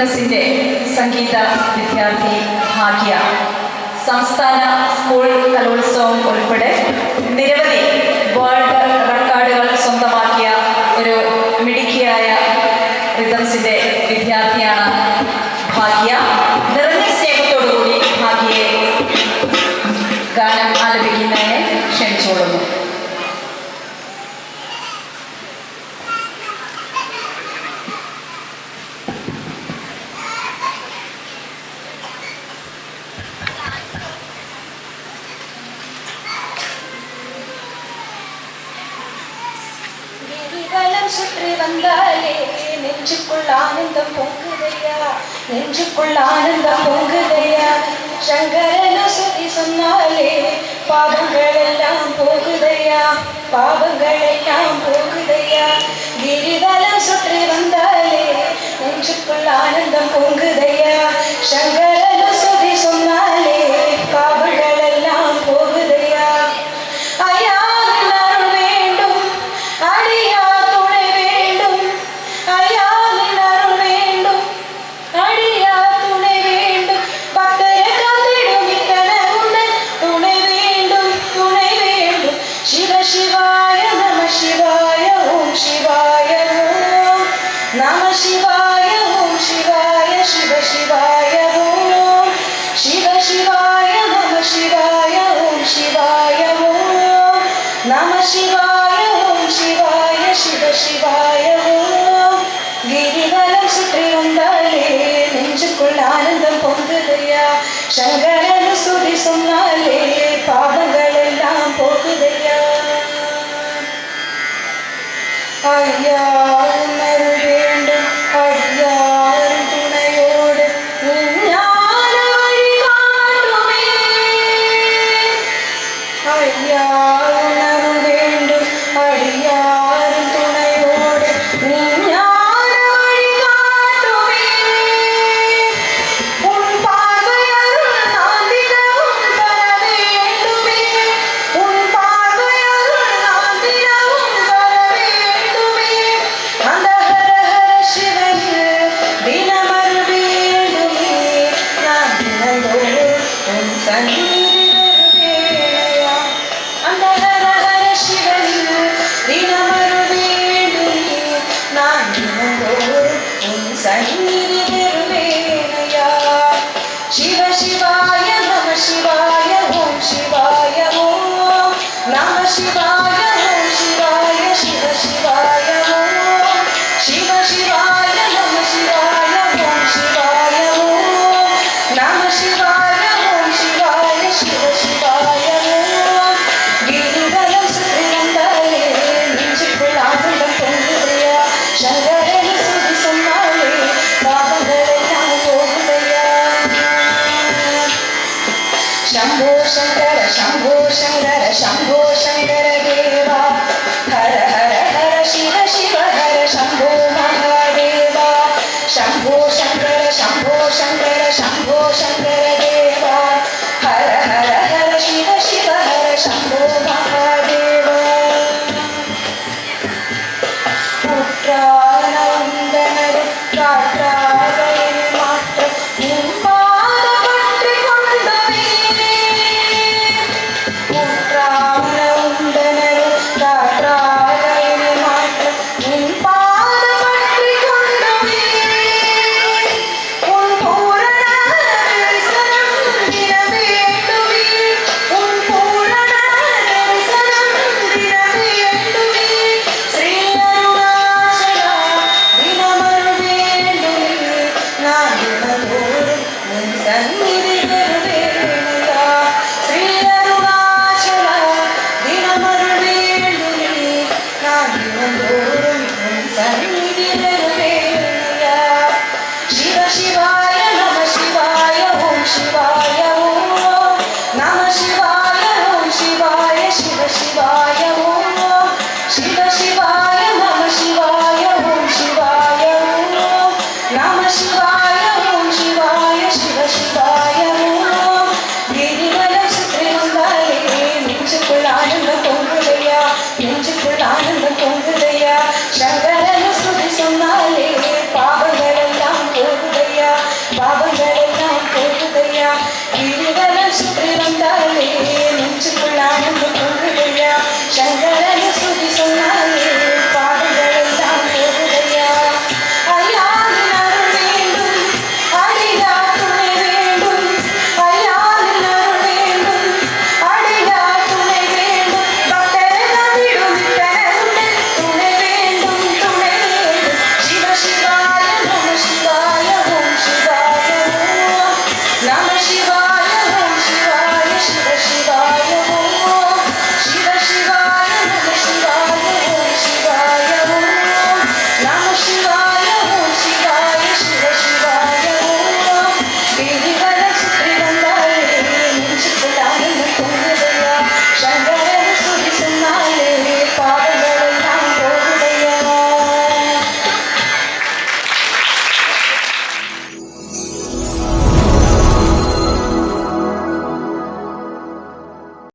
മദ്രസിന്റെ സംഗീത വിദ്യാർത്ഥി ഭാഗ്യ. സംസ്ഥാന സ്കൂൾ കലോത്സവം ഉൾപ്പെടെ നിരവധി വേൾഡ് റെക്കോർഡുകൾ സ്വന്തമാക്കിയ ഒരു മിടുക്കിയായ റിതംസിന്റെ വിദ്യാർത്ഥിയാണ് ഭാഗ്യ. നിറഞ്ഞ സ്നേഹത്തോടുകൂടി ഭാഗ്യയെ ഗാനം ആലപിക്കുന്നതിനെ ക്ഷണിച്ചോളുന്നു வலம் சுற்றி வந்தாலே நெஞ்சுக்குள் ஆனந்தம் பொங்குதையா. நெஞ்சுக்குள் ஆனந்தம் பொங்குதையா. சங்கரன சுத்தி சொன்னாலே பாவங்கள் எல்லாம் போகுதையா. பாவங்கள் எல்லாம் போகுதையா. கிரிவலம் சுற்றி வந்தாலே நெஞ்சுக்குள் ஆனந்தம் பொங்குதையா. சங்கர ശങ്കരനു സുതി സുന്നാലേ പാപ Cause